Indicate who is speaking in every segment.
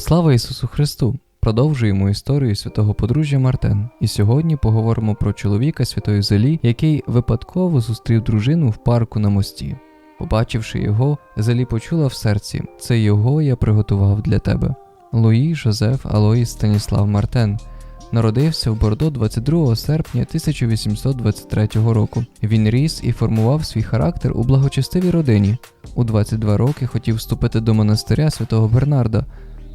Speaker 1: Слава Ісусу Христу! Продовжуємо історію святого подружжя Мартен. І сьогодні поговоримо про чоловіка святої Зелі, який випадково зустрів дружину в парку на мості. Побачивши його, Зелі почула в серці: це його я приготував для тебе. Луї Жозеф Алоїс Станіслав Мартен народився в Бордо 22 серпня 1823 року. Він ріс і формував свій характер у благочестивій родині. У 22 роки хотів вступити до монастиря святого Бернарда,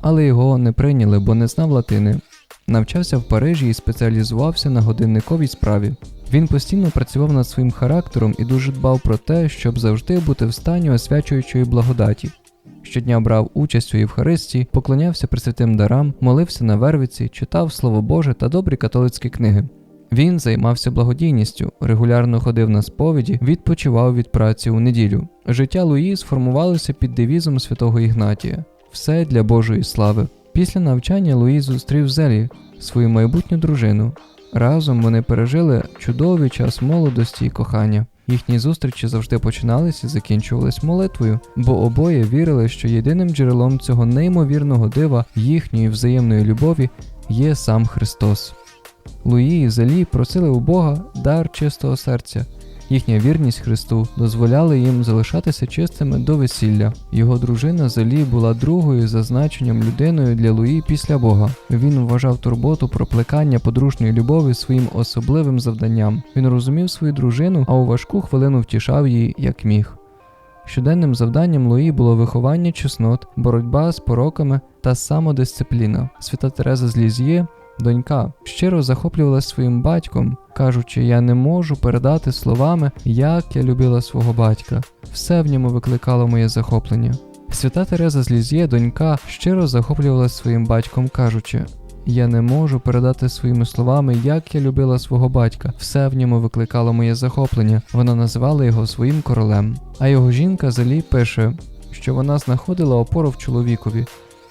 Speaker 1: але його не прийняли, бо не знав латини. Навчався в Парижі і спеціалізувався на годинниковій справі. Він постійно працював над своїм характером і дуже дбав про те, щоб завжди бути в стані освячуючої благодаті. Щодня брав участь у Євхаристії, поклонявся пресвятим дарам, молився на вервиці, читав Слово Боже та добрі католицькі книги. Він займався благодійністю, регулярно ходив на сповіді, відпочивав від праці у неділю. Життя Луї сформувалося під девізом святого Ігнатія все для Божої слави. Після навчання Луї зустрів Зелі, свою майбутню дружину. Разом вони пережили чудовий час молодості і кохання. Їхні зустрічі завжди починались і закінчувались молитвою, бо обоє вірили, що єдиним джерелом цього неймовірного дива їхньої взаємної любові є сам Христос. Луї і Зелі просили у Бога дар чистого серця. Їхня вірність Христу дозволяла їм залишатися чистими до весілля. Його дружина Зелі була другою за значенням людиною для Луї після Бога. Він вважав турботу про плекання подружньої любові своїм особливим завданням. Він розумів свою дружину, а у важку хвилину втішав її як міг. Щоденним завданням Луї було виховання чеснот, боротьба з пороками та самодисципліна. Свята Тереза з Лізьє Донька щиро захоплювалася своїм батьком, кажучи, я не можу передати словами, як я любила свого батька. Все в ньому викликало моє захоплення. Свята Тереза з Лізє, донька, щиро захоплювалася своїм батьком, кажучи, я не можу передати своїми словами, як я любила свого батька. Все в ньому викликало моє захоплення. Вона називала його своїм королем. А його жінка Залі пише, що вона знаходила опору в чоловікові.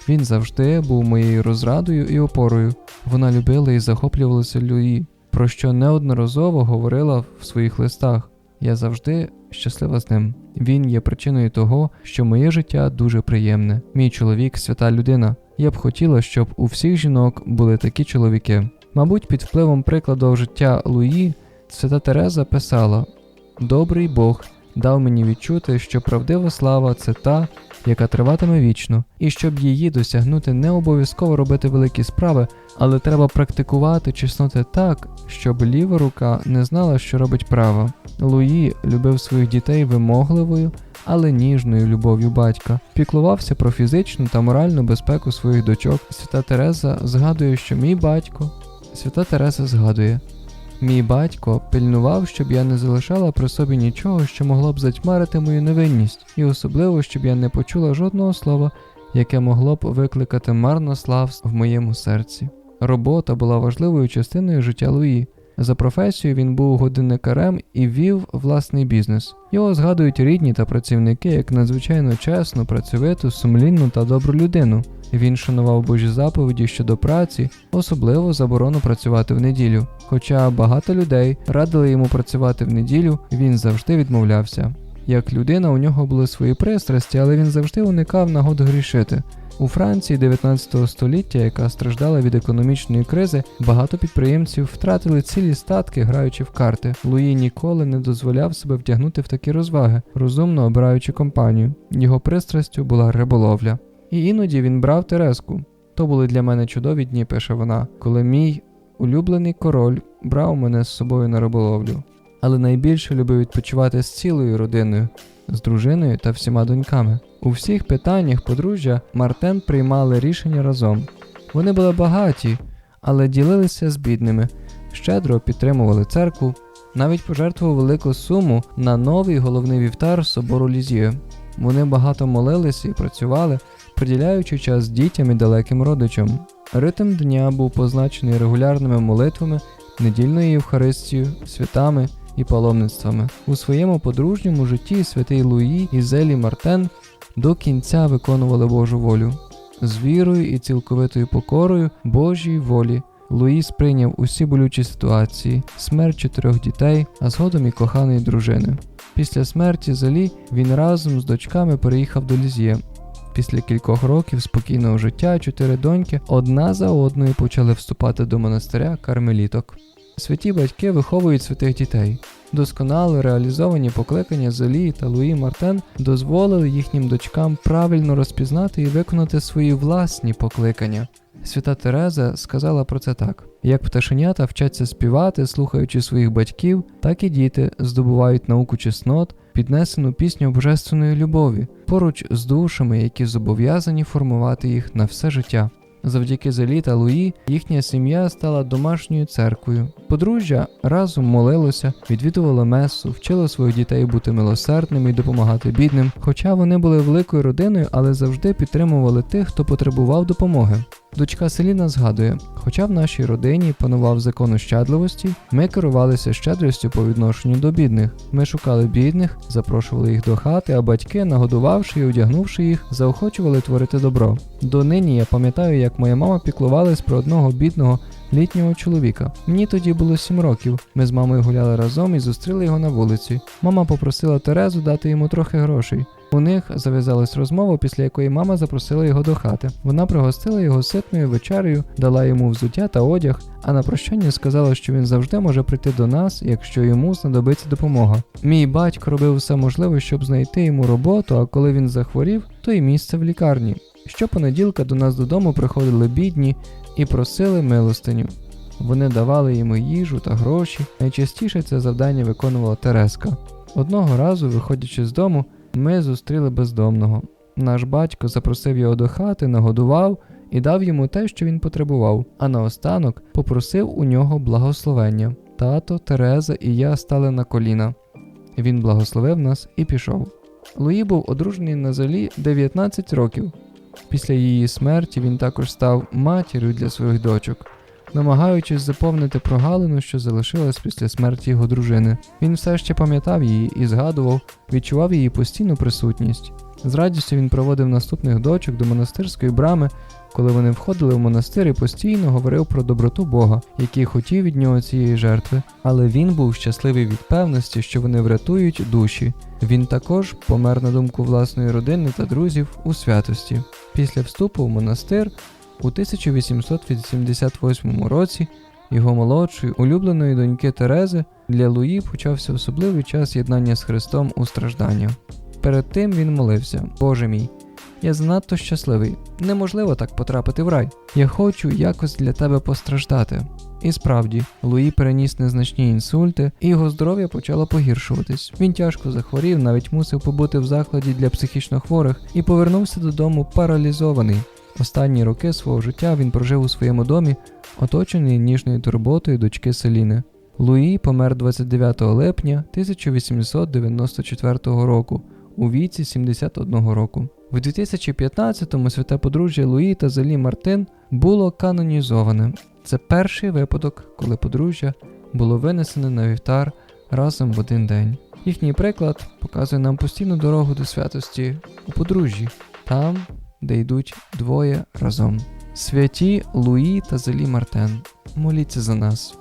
Speaker 1: Він завжди був моєю розрадою і опорою. Вона любила і захоплювалася Люї, про що неодноразово говорила в своїх листах. Я завжди щаслива з ним. Він є причиною того, що моє життя дуже приємне. Мій чоловік свята людина. Я б хотіла, щоб у всіх жінок були такі чоловіки. Мабуть, під впливом прикладу життя Луї, свята Тереза писала: Добрий Бог дав мені відчути, що правдива слава це та, яка триватиме вічно, і щоб її досягнути, не обов'язково робити великі справи, але треба практикувати чесноти так, щоб ліва рука не знала, що робить права. Луї любив своїх дітей вимогливою, але ніжною любов'ю батька, піклувався про фізичну та моральну безпеку своїх дочок. Свята Тереза згадує, що мій батько. Свята Тереза згадує. Мій батько пильнував, щоб я не залишала при собі нічого, що могло б затьмарити мою невинність, і особливо, щоб я не почула жодного слова, яке могло б викликати марнославство в моєму серці. Робота була важливою частиною життя Луї. За професією він був годинникарем і вів власний бізнес. Його згадують рідні та працівники як надзвичайно чесну, працьовиту, сумлінну та добру людину. Він шанував Божі заповіді щодо праці, особливо заборону працювати в неділю. Хоча багато людей радили йому працювати в неділю, він завжди відмовлявся. Як людина, у нього були свої пристрасті, але він завжди уникав нагод грішити. У Франції 19 століття, яка страждала від економічної кризи, багато підприємців втратили цілі статки, граючи в карти. Луї ніколи не дозволяв себе втягнути в такі розваги, розумно обираючи компанію. Його пристрастю була риболовля. І іноді він брав Терезку. То були для мене чудові дні, пише вона, коли мій улюблений король брав мене з собою на риболовлю. Але найбільше любив відпочивати з цілою родиною, з дружиною та всіма доньками. У всіх питаннях подружжя Мартен приймали рішення разом. Вони були багаті, але ділилися з бідними, щедро підтримували церкву, навіть пожертвували велику суму на новий головний вівтар собору Лізію. Вони багато молилися і працювали, приділяючи час дітям і далеким родичам. Ритм дня був позначений регулярними молитвами, недільною Євхаристією, святами і паломництвами. У своєму подружньому житті святий Луї і Зелі Мартен до кінця виконували Божу волю. З вірою і цілковитою покорою Божій волі. Луї сприйняв усі болючі ситуації, смерть чотирьох дітей, а згодом і коханої дружини. Після смерті Зелі він разом з дочками переїхав до Лізє. Після кількох років спокійного життя чотири доньки одна за одною почали вступати до монастиря кармеліток. Святі батьки виховують святих дітей. Досконало реалізовані покликання Зелі та Луї Мартен дозволили їхнім дочкам правильно розпізнати і виконати свої власні покликання. Свята Тереза сказала про це так: як пташенята вчаться співати, слухаючи своїх батьків, так і діти здобувають науку чеснот, піднесену пісню божественної любові, поруч з душами, які зобов'язані формувати їх на все життя. Завдяки Зелі та Луї їхня сім'я стала домашньою церквою. Подружжя разом молилося, відвідувало месу, вчило своїх дітей бути милосердними і допомагати бідним. Хоча вони були великою родиною, але завжди підтримували тих, хто потребував допомоги. Дочка Селіна згадує: хоча в нашій родині панував закон ощадливості, ми керувалися щедрістю по відношенню до бідних. Ми шукали бідних, запрошували їх до хати, а батьки, нагодувавши і одягнувши їх, заохочували творити добро. Донині я пам'ятаю, як моя мама піклувалась про одного бідного літнього чоловіка. Мені тоді було сім років. Ми з мамою гуляли разом і зустріли його на вулиці. Мама попросила Терезу дати йому трохи грошей. У них зав'язалась розмова, після якої мама запросила його до хати. Вона пригостила його ситною вечерею, дала йому взуття та одяг, а на прощання сказала, що він завжди може прийти до нас, якщо йому знадобиться допомога. Мій батько робив все можливе, щоб знайти йому роботу, а коли він захворів, то й місце в лікарні. Щопонеділка до нас додому приходили бідні і просили милостиню. Вони давали йому їжу та гроші. Найчастіше це завдання виконувала Тереска. Одного разу, виходячи з дому, ми зустріли бездомного. Наш батько запросив його до хати, нагодував і дав йому те, що він потребував, а наостанок попросив у нього благословення. Тато, Тереза і я стали на коліна. Він благословив нас і пішов. Луї був одружений на золі 19 років. Після її смерті він також став матір'ю для своїх дочок, намагаючись заповнити прогалину, що залишилась після смерті його дружини. Він все ще пам'ятав її і згадував, відчував її постійну присутність. З радістю він проводив наступних дочок до монастирської брами, коли вони входили в монастир і постійно говорив про доброту Бога, який хотів від нього цієї жертви. Але він був щасливий від певності, що вони врятують душі. Він також помер на думку власної родини та друзів у святості. Після вступу в монастир у 1888 році його молодшої улюбленої доньки Терези для Луї почався особливий час єднання з Христом у стражданнях. Перед тим він молився: Боже мій, я занадто щасливий, неможливо так потрапити в рай. Я хочу якось для тебе постраждати. І справді, Луї переніс незначні інсульти, і його здоров'я почало погіршуватись. Він тяжко захворів, навіть мусив побути в закладі для психічно хворих і повернувся додому паралізований. Останні роки свого життя він прожив у своєму домі, оточений ніжною турботою дочки Селіни. Луї помер 29 липня 1894 року у віці 71 року. В 2015-му святе подружжя Луї та Зелі Мартин було канонізоване. Це перший випадок, коли подружжя було винесене на вівтар разом в один день. Їхній приклад показує нам постійну дорогу до святості у подружжі, там, де йдуть двоє разом. Святі Луї та Зелі Мартен. Моліться за нас.